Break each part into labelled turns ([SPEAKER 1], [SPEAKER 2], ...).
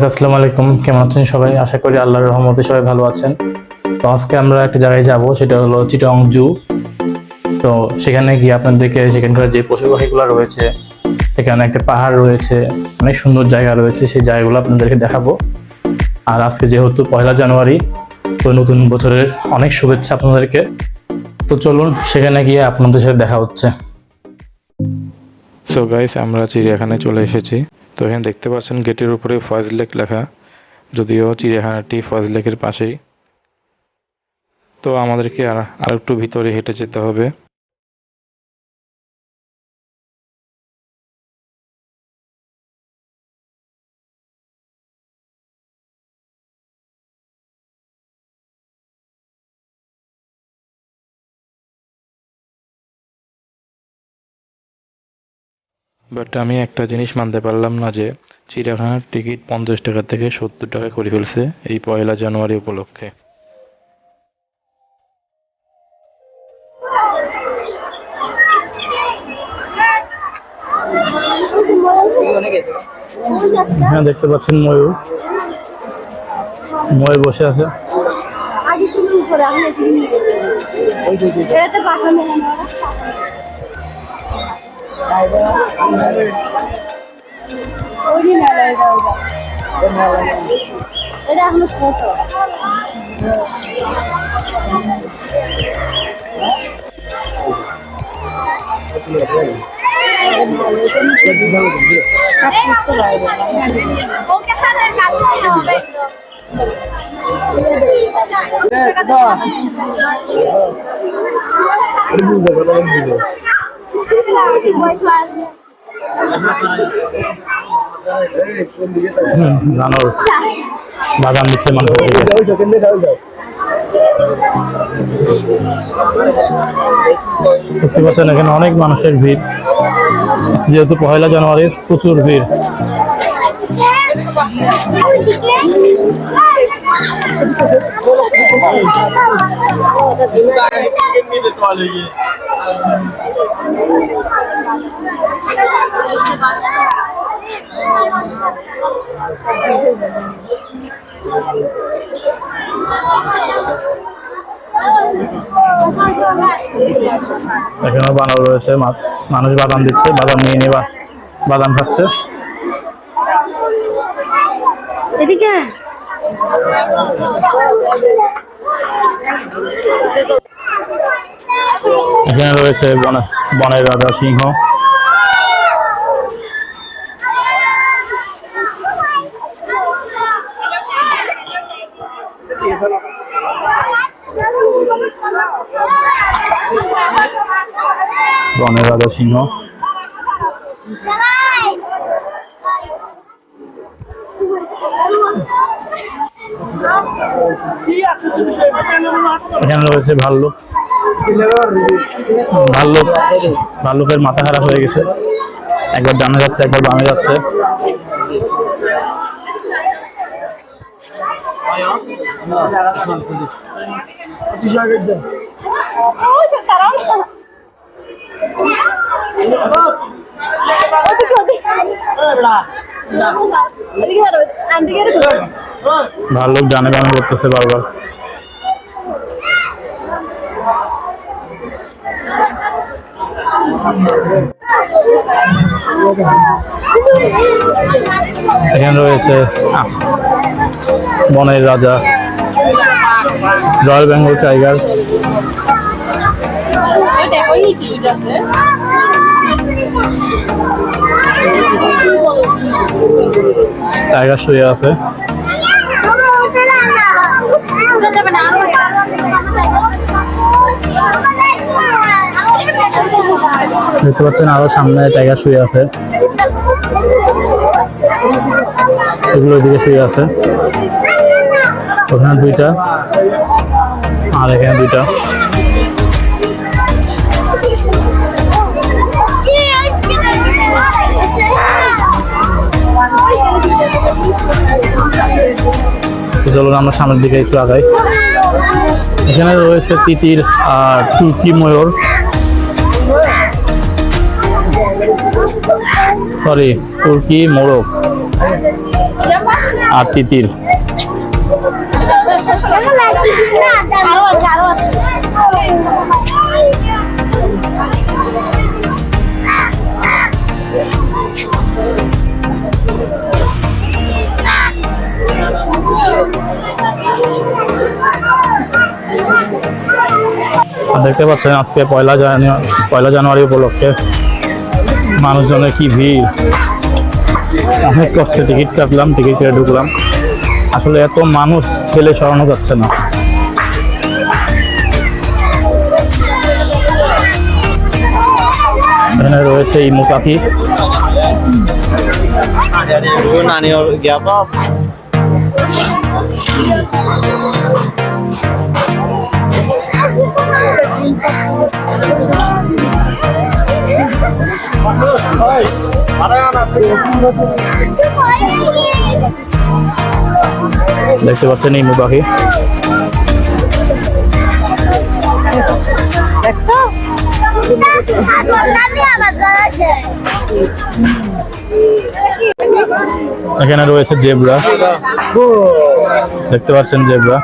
[SPEAKER 1] Guys আসসালামু আলাইকুম। কেমন আছেন সবাই? আশা করি আল্লাহর রহমতে সবাই ভালো আছেন। তো আজকে আমরা একটা জায়গায় যাব, সেটা হলো চিটং জু তো সেখানে গিয়ে আপনাদেরকে সেখানকার যে পশু পাখিগুলো রয়েছে, সেখানে একটা পাহাড় রয়েছে, অনেক সুন্দর জায়গা রয়েছে, সেই জায়গাগুলো আপনাদেরকে দেখাবো। আর আজকে যেহেতু পয়লা জানুয়ারি, তো নতুন বছরের অনেক শুভেচ্ছা আপনাদেরকে। তো চলুন, সেখানে গিয়ে আপনাদের সাথে দেখা হচ্ছে।
[SPEAKER 2] সো গাইস আমরা চিড়িয়াখানায় চলে এসেছি। তো এখানে দেখতে পাচ্ছেন গেটের উপরে ফয়েজ লেক লেখা, যদিও চিড়িয়াখানাটি ফয়েজ লেকের পাশেই। তো আমাদেরকে আর একটু ভিতরে হেঁটে যেতে হবে। বাট আমি একটা জিনিস মানতে পারলাম না যে চিড়িয়াখানার টিকিট পঞ্চাশ টাকা থেকে সত্তর টাকা করে ফেলছে এই পয়লা জানুয়ারি উপলক্ষে।
[SPEAKER 1] হ্যাঁ দেখতে পাচ্ছেন ময়ূর। ময়ূর বসে আছে।
[SPEAKER 3] আগে তুমি উপরে আমি এদিকে এটাতে পাখা মেলানো ওই মেলা এটা ওইটা এটা এখনও ছোট ওকে হাতের কাছে হবে
[SPEAKER 1] হুম, জানোর বাদাম মানুষের দিকে এখানে অনেক মানুষের ভিড়। যেহেতু পয়লা জানুয়ারির প্রচুর ভিড়। এখানে বানর রয়েছে মানুষ বাদাম দিচ্ছে বাদাম নিয়ে নিয়ে বাদাম খাচ্ছে।
[SPEAKER 3] এদিকে
[SPEAKER 1] এখানে রয়েছে বনে- বনের রাজা সিংহ। বনের রাজা সিংহ। এখানে রয়েছে ভাল্লুক। ভাল্লুক, ভাল্লুকের মাথা খারাপ হয়ে গেছে। একবার ডানে যাচ্ছে, একবার বামে যাচ্ছে। ভাল্লুক ডানে বামে করতেছে বারবার। এখানে রয়েছে বনের রাজা রয়্যাল বেঙ্গল টাইগার। টাইগার শুয়ে আছে। দেখতে পাচ্ছেন আরও সামনে টাইগার শুয়ে আছে। এগুলো ওইদিকে শুয়ে আছে। ওখানে দুইটা। আর এখানে দুইটা। চলুন আমরা সামনের দিকে একটু আগাই। এখানে রয়েছে তিতির আর তুর্কি ময়ূর। সরি তুর্কি মোরক আর তিতির। দেখতে পাচ্ছেন আজকে পয়লা জানুয়ারি পয়লা জানুয়ারি উপলক্ষে মানুষজনের কি ভিড়? অনেক কষ্টে টিকিট কাটলাম, টিকিট কেটে ঢুকলাম। আসলে এত মানুষ ঠেলে সরানো যাচ্ছে না। এখানে রয়েছে
[SPEAKER 4] গিয়া তো
[SPEAKER 1] দেখতে পাচ্ছেন এই মুবাহি।
[SPEAKER 3] দেখছ?
[SPEAKER 1] এখানে রয়েছে জেবরা। দেখতে পাচ্ছেন জেবরা।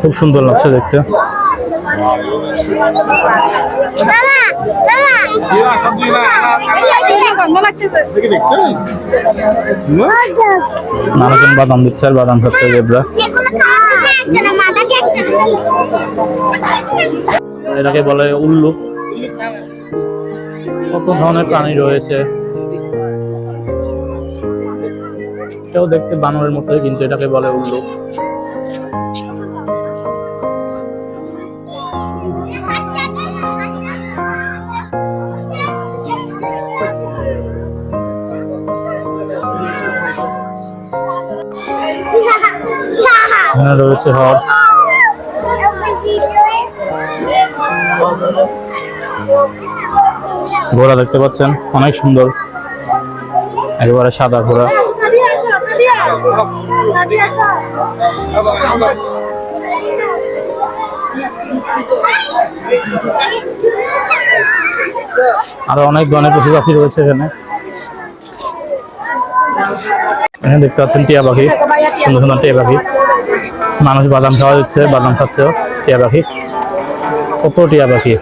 [SPEAKER 1] খুব সুন্দর লাগছে দেখতে। মানুষজন বাদাম দিচ্ছে আর বাদাম খাচ্ছে জেব্রা। এটাকে বলে উল্লু। কত ধরনের প্রাণী রয়েছে? এটাও দেখতে বানরের মতোই, কিন্তু এটাকে বলে উল্লু। এখানে রয়েছে হর্স ঘোড়া দেখতে পাচ্ছেন, অনেক সুন্দর। একেবারে সাদা ঘোড়া। আরও অনেক ধরনের পশু পাখি রয়েছে এখানে। এখানে দেখতে পাচ্ছেন টিয়া পাখি, সুন্দর সুন্দর টিয়া পাখি। মানুষ বাদাম খাওয়া দিচ্ছে বাদাম খাচ্ছে টিয়া পাখি। কত টিয়া পাখি?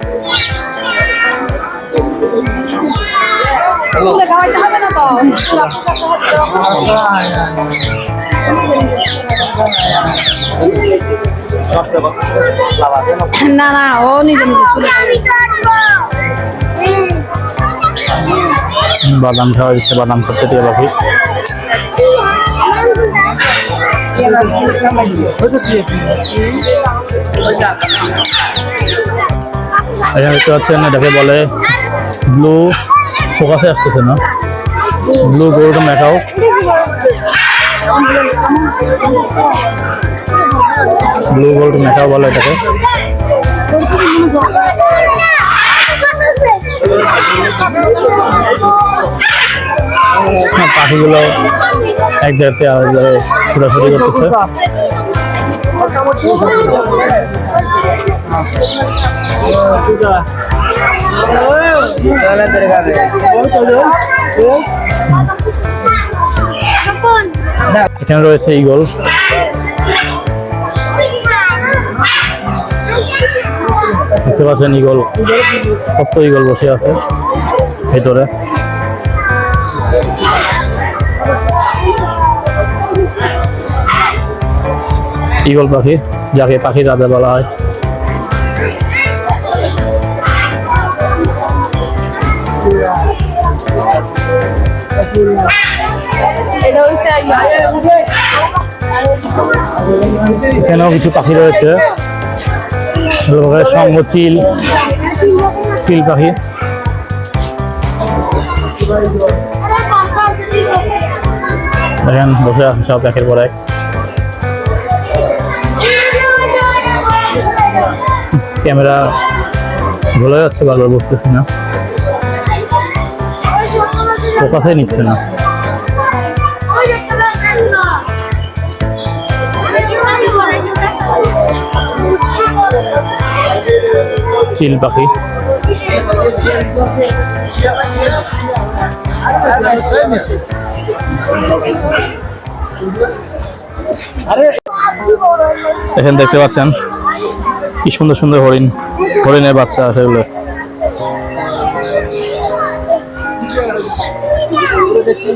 [SPEAKER 3] না না না ও নিজে নিজে
[SPEAKER 1] বাদাম খাওয়া দিচ্ছে বাদাম খাচ্ছে টিয়া পাখি। বলে ব্লু ফোকাসে আসতেছে না। Blue gold macaw blue gold macaw বলে এটাকে। পাখিগুলো এক জায়গাতে জায়গায় ছোটাছুটি করতেছে। এখানে রয়েছে ইগল দেখতে পাচ্ছেন ইগল কত ইগল বসে আছে ভেতরে। ইগল পাখি যাকে পাখির রাজা বলা হয়। এখানেও কিছু পাখি রয়েছে। সঙ্গ চিল চিল পাখি। দেখেন বসে আছে সব একের পর এক। ক্যামেরা ভুলে যাচ্ছে বারবার বুঝতেছি না। ফোকাসে নিচ্ছে না। চিল পাখি। এখানে দেখতে পাচ্ছেন কি সুন্দর সুন্দর হরিণ, হরিণের বাচ্চা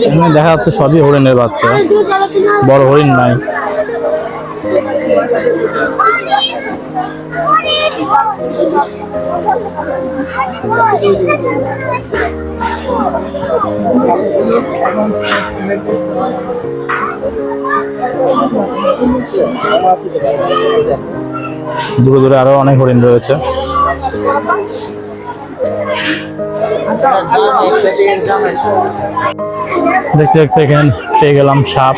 [SPEAKER 1] এখানে দেখা যাচ্ছে সবই হরিণের বাচ্চা, বড় হরিণ নাই। দূরে দূরে আরও অনেক হরিণ রয়েছে। দেখতে দেখতে এখানে পেয়ে গেলাম সাপ।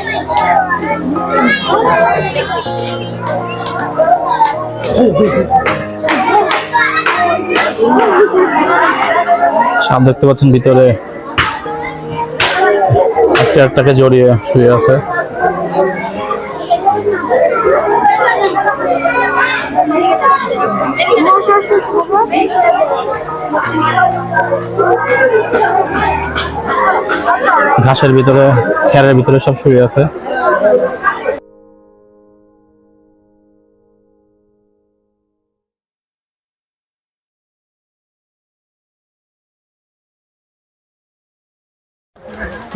[SPEAKER 1] সাপ দেখতে পাচ্ছেন ভিতরে একটা একটাকে জড়িয়ে শুয়ে আছে। ঘাসের ভিতরে, খেরের ভিতরে সব শুয়ে আছে।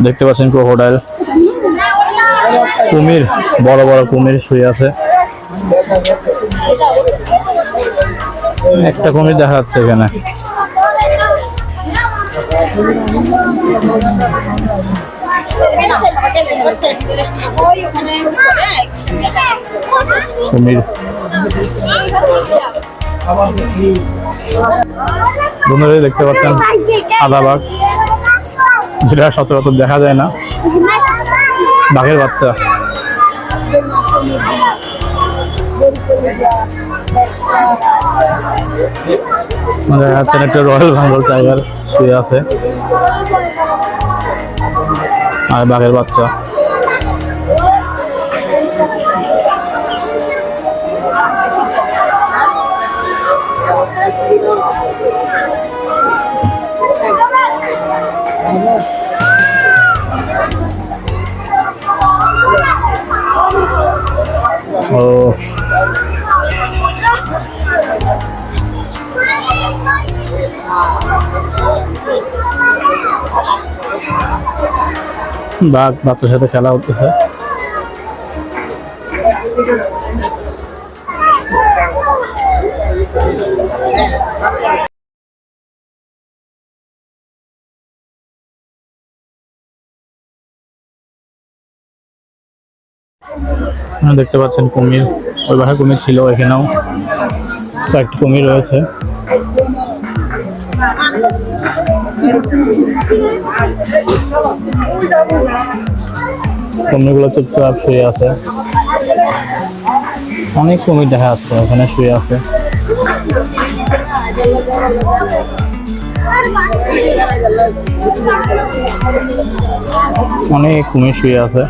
[SPEAKER 1] দেখতে পাচ্ছেন ক্রোকোডাইল। কুমির, বড় বড় কুমির শুয়ে আছে। একটা কুমির দেখা যাচ্ছে এখানে বন্ধুরা, দেখতে পাচ্ছেন, সাদা বাঘ। যেটা সচরাচর দেখা যায় না। বাঘের বাচ্চা। দেখা যাচ্ছে একটা রয়্যাল বেঙ্গল টাইগার শুয়ে আছে। আর বাঘের বাচ্চা। ও। বাঘ বাচ্চার সাথে খেলা হতেছে দেখতে পাচ্ছেন কুমির। ওই পাশে কুমির ছিল এখানেও। কয়েকটি কুমির রয়েছে। কুমিরগুলো চুপচাপ শুয়ে আছে। অনেক কুমির দেখা যাচ্ছে, ওখানে শুয়ে আছে। অনেক কুমির শুয়ে আছে।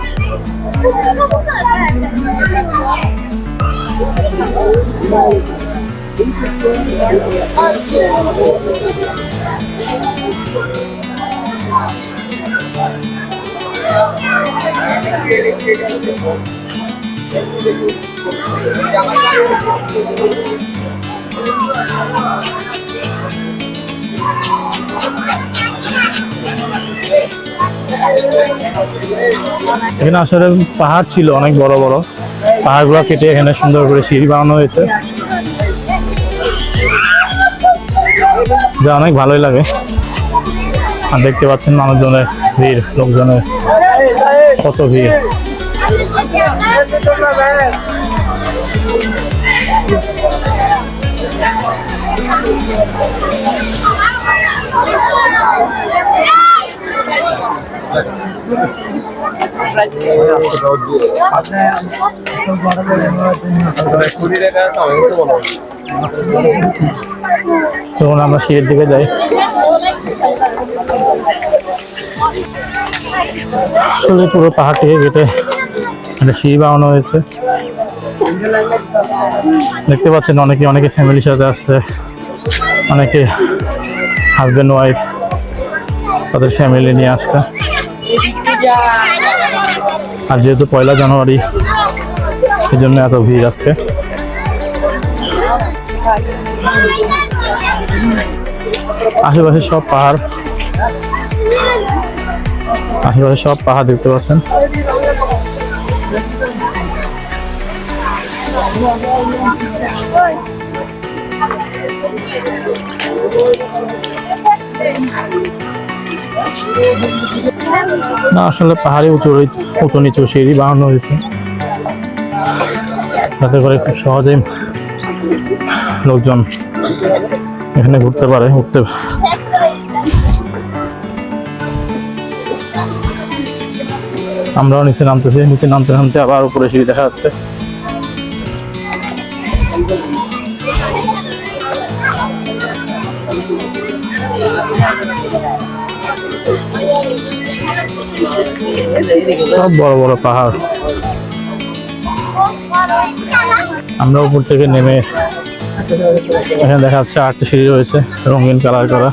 [SPEAKER 1] এখানে আসলে পাহাড় ছিল, অনেক বড় বড়। পাহাড়গুলো কেটে এখানে সুন্দর করে সিঁড়ি বানানো হয়েছে। যা অনেক ভালোই লাগে। আর দেখতে পাচ্ছেন মানুষজনের ভিড়, লোকজনের। কত ভিড়? তখন আমরা সিঁড়ির দিকে যাই। আসলে পুরো পাহাড়টিকে কেটে একটা সিঁড়ি বানানো হয়েছে। দেখতে পাচ্ছেন অনেকে অনেকে ফ্যামিলির সাথে আসছে, অনেকে হাজব্যান্ড ওয়াইফ তাদের ফ্যামিলি নিয়ে আসছে। আর যেহেতু পয়লা জানুয়ারি এই জন্য এত ভিড় আজকে। আশেপাশে সব পাহাড় আশেপাশে সব পাহাড় দেখতে পাচ্ছেন। না, আসলে পাহাড়ে উঁচু উঁচু নিচু সিঁড়ি বানানো হয়েছে। যাতে করে খুব সহজেই লোকজন এখানে ঘুরতে পারে, উঠতে আমরাও নিচে নামতেছি, নিচে নামতে নামতে আবার উপরে সিঁড়ি দেখা যাচ্ছে। সব বড় বড় পাহাড়। আমরা উপর থেকে নেমে এখানে দেখা যাচ্ছে আটটি সিঁড়ি রয়েছে, রঙিন কালার করা।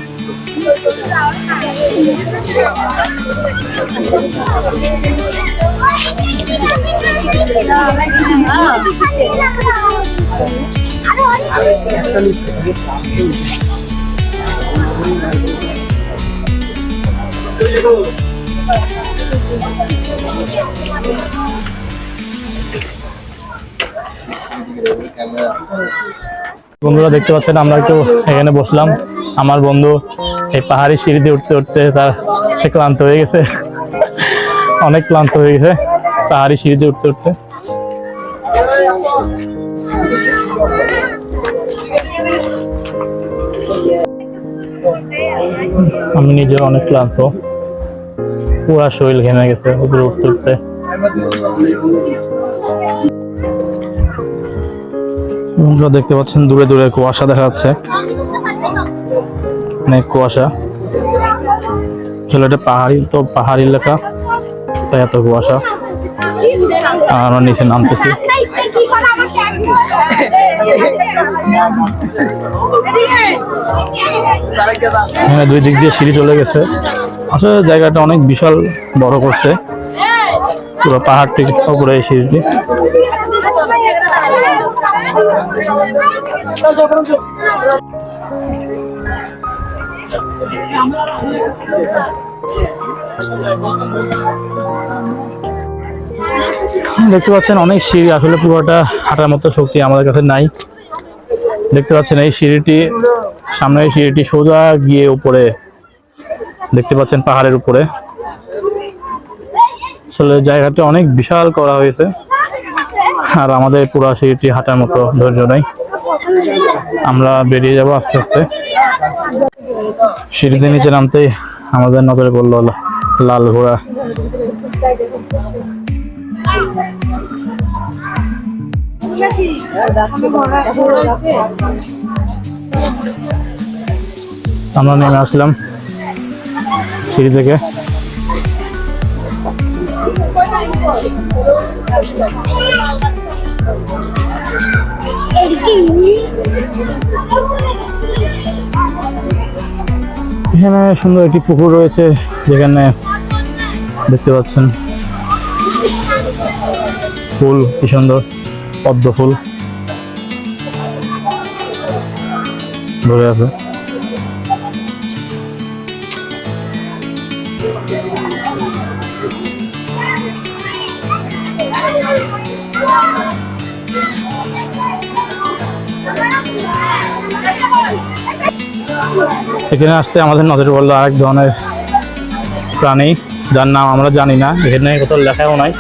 [SPEAKER 1] বন্ধুরা দেখতে পাচ্ছেন, আমরা একটু এখানে বসলাম। আমার বন্ধু এই পাহাড়ি সিঁড়িতে উঠতে উঠতে তার সে ক্লান্ত হয়ে গেছে। অনেক ক্লান্ত হয়ে গেছে। পাহাড়ি সিঁড়িতে উঠতে উঠতে। আমি নিজে অনেক ক্লান্ত। পুরা শরীর ঘেমে গেছে উপরে উঠতে উঠতে। বন্ধুরা, দেখতে পাচ্ছেন দূরে দূরে কুয়াশা দেখা যাচ্ছে। অনেক কুয়াশা। আসলে এটা পাহাড়ি তো পাহাড়ি এলাকা। তাই এত কুয়াশা। আমরা নিচে নামতেছি। এখানে দুই দিক দিয়ে সিঁড়ি চলে গেছে। আসলে জায়গাটা অনেক বিশাল, বড় করছে। পুরো পাহাড়টি উপরে এই সিঁড়িটি। দেখতে পাচ্ছেন, অনেক সিঁড়ি আসলে পুরোটা হাঁটার মতো শক্তি আমাদের কাছে নাই। দেখতে পাচ্ছেন, এই সিঁড়িটি, সামনে এই সিঁড়িটি সোজা গিয়ে উপরে, দেখতে পাচ্ছেন পাহাড়ের উপরে। আসলে জায়গাটা অনেক বিশাল করা হয়েছে, আর আমাদের পুরো সিঁড়িটি হাঁটার মতো ধৈর্য নেই। আমরা বেরিয়ে যাব আস্তে আস্তে। সিঁড়িতে নিচে নামতেই আমাদের নজরে পড়ল লাল ঘোড়া আমরা নেমে আসলাম সিঁড়ি থেকে। এখানে সুন্দর একটি পুকুর রয়েছে যেখানে দেখতে পাচ্ছেন। ফুল, কি সুন্দর, পদ্ম ফুল। ধরে আছে। এখানে আসতে আমাদের নজরে পড়ল আরেক ধরনের প্রাণী। যার নাম আমরা জানি না, এখানে কোথাও লেখাও নাই।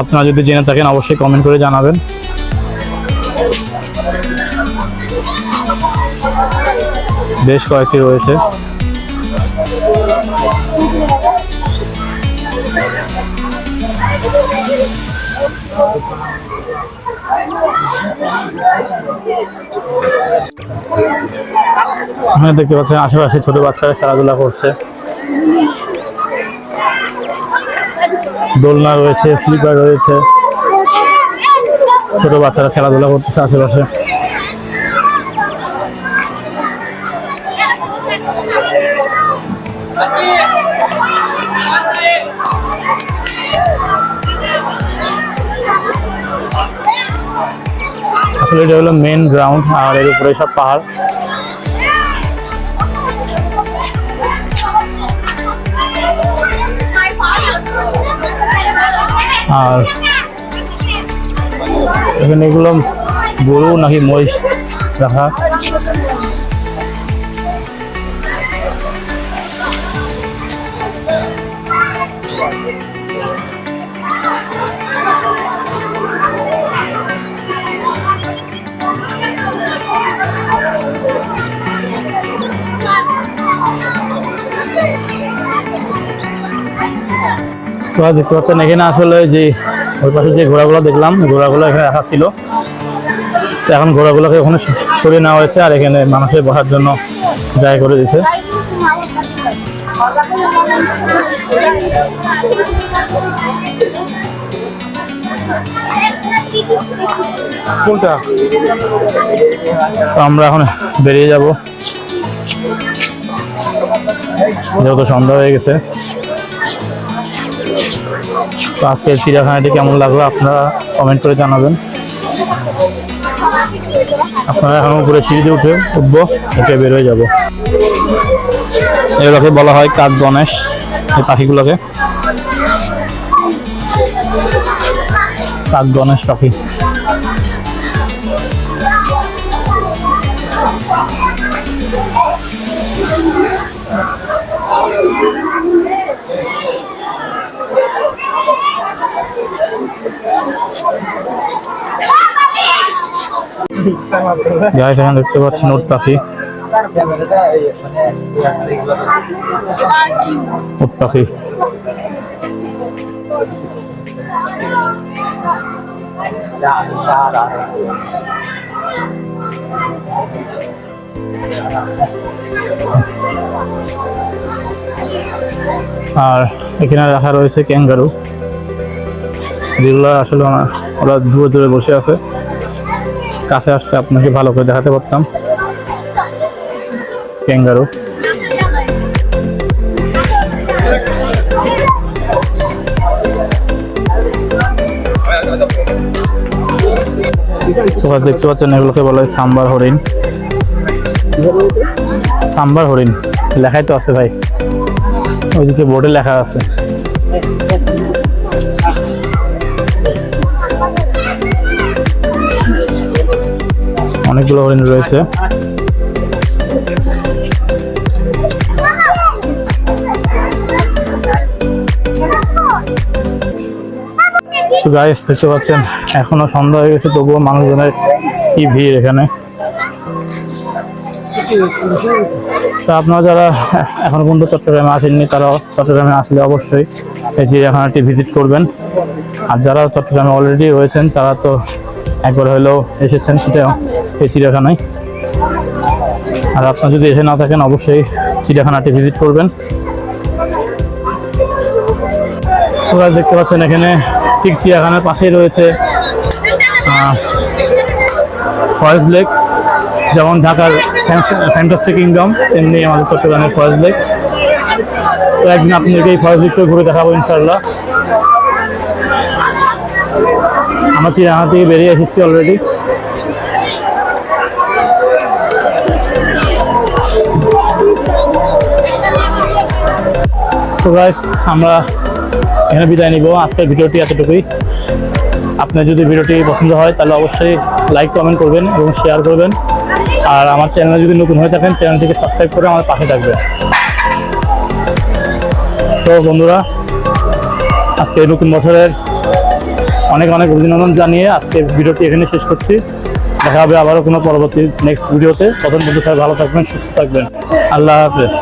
[SPEAKER 1] আপনারা যদি জেনে থাকেন, অবশ্যই কমেন্ট করে জানাবেন। বেশ কয়েকটি রয়েছে। দেখতে পাচ্ছেন, আশেপাশে ছোট বাচ্চারা খেলাধুলা করছে। দোলনা রয়েছে, স্লিপার রয়েছে। ছোট বাচ্চারা খেলাধুলা করতেছে আশেপাশে। আসলে এটা হলো মেন গ্রাউন্ড আর এর উপরে সব পাহাড়। আর এখানে এগুলো গরু নাকি মহিষ রাখা? আজ দেখতে পাচ্ছেন এখানে আসলে যে ওই পাশে যে ঘোড়াগুলো দেখলাম ঘোড়াগুলো এখানে রাখা ছিল। এখন ঘোড়াগুলোকে ওখানে সরিয়ে নেওয়া হয়েছে আর এখানে মানুষের বসার জন্য জায়গা করে দিয়েছে।
[SPEAKER 2] কোনটা?
[SPEAKER 1] তো আমরা এখন বেরিয়ে যাব। যেহেতু সন্ধ্যা হয়ে গেছে। তো আজকের চিড়িয়াখানাটি কেমন লাগল আপনারা কমেন্ট করে জানাবেন। আপনারা এখন উপরে সিঁড়িতে উঠে উঠবো, উঠে বের হয়ে যাব। এগুলোকে বলা হয় কাক গণেশ, এই পাখিগুলোকে। কাক গণেশ পাখি। গাইস এখানে দেখতে পাচ্ছেন উট পাখি। উট পাখি। আর এখানে রাখা রয়েছে ক্যাঙ্গারু। যেগুলো আসলে ওরা দূরে দূরে বসে আছে। কাছে আসলে আপনাকে ভালো করে দেখাতে পারতাম। ক্যাঙ্গারু। দেখতে পাচ্ছেন, এগুলোকে বলা হয় সাম্বার হরিণ। সাম্বার হরিণ। লেখাই তো আছে ভাই। ওইদিকে বোর্ডে লেখা আছে। অনেকগুলো হরিণ রয়েছে। গাইস দেখতে পাচ্ছেন, এখনও সন্ধ্যা হয়ে গেছে, তবুও মানুষজনের কি ভিড় এখানে? তা আপনারা যারা এখনও পর্যন্ত চট্টগ্রামে আসেননি তারা চট্টগ্রামে আসলে অবশ্যই এই চিড়িয়াখানাটি ভিজিট করবেন। আর যারা চট্টগ্রামে অলরেডি রয়েছেন, তারা তো একবার হলেও এসেছেন চিটা এই চিড়িয়াখানায়। আর আপনারা যদি এসে না থাকেন, অবশ্যই চিড়িয়াখানাটি ভিজিট করবেন। সবাই দেখতে পাচ্ছেন এখানে ঠিক চিড়িয়াখানার পাশেই রয়েছে ফয়েজ লেক যেমন ঢাকার ফ্যান্টাস্টিক কিংডম তেমনি আমাদের চট্টগ্রামের ফয়েজ লেক তো একদিন আপনাদেরকে এই ফয়েজ লেকটা ঘুরে দেখাবো ইনশাল্লাহ আমরা চিড়িয়াখানা থেকে বেরিয়ে এসেছি অলরেডি সো গাইস আমরা এখানে বিদায় নিব। আজকের ভিডিওটি এতটুকুই। আপনার যদি ভিডিওটি পছন্দ হয়, তাহলে অবশ্যই লাইক কমেন্ট করবেন এবং শেয়ার করবেন। আর আমার চ্যানেলে যদি নতুন হয়ে থাকেন চ্যানেলটিকে সাবস্ক্রাইব করে আমার পাশে থাকবেন। তো বন্ধুরা, আজকে নতুন বছরের অনেক অনেক অভিনন্দন জানিয়ে আজকে ভিডিওটি এখানে শেষ করছি। দেখা হবে আবারও কোনো পরবর্তী নেক্সট ভিডিওতে। তখন বন্ধু সবাই ভালো থাকবেন, সুস্থ থাকবেন। আল্লাহ হাফেজ।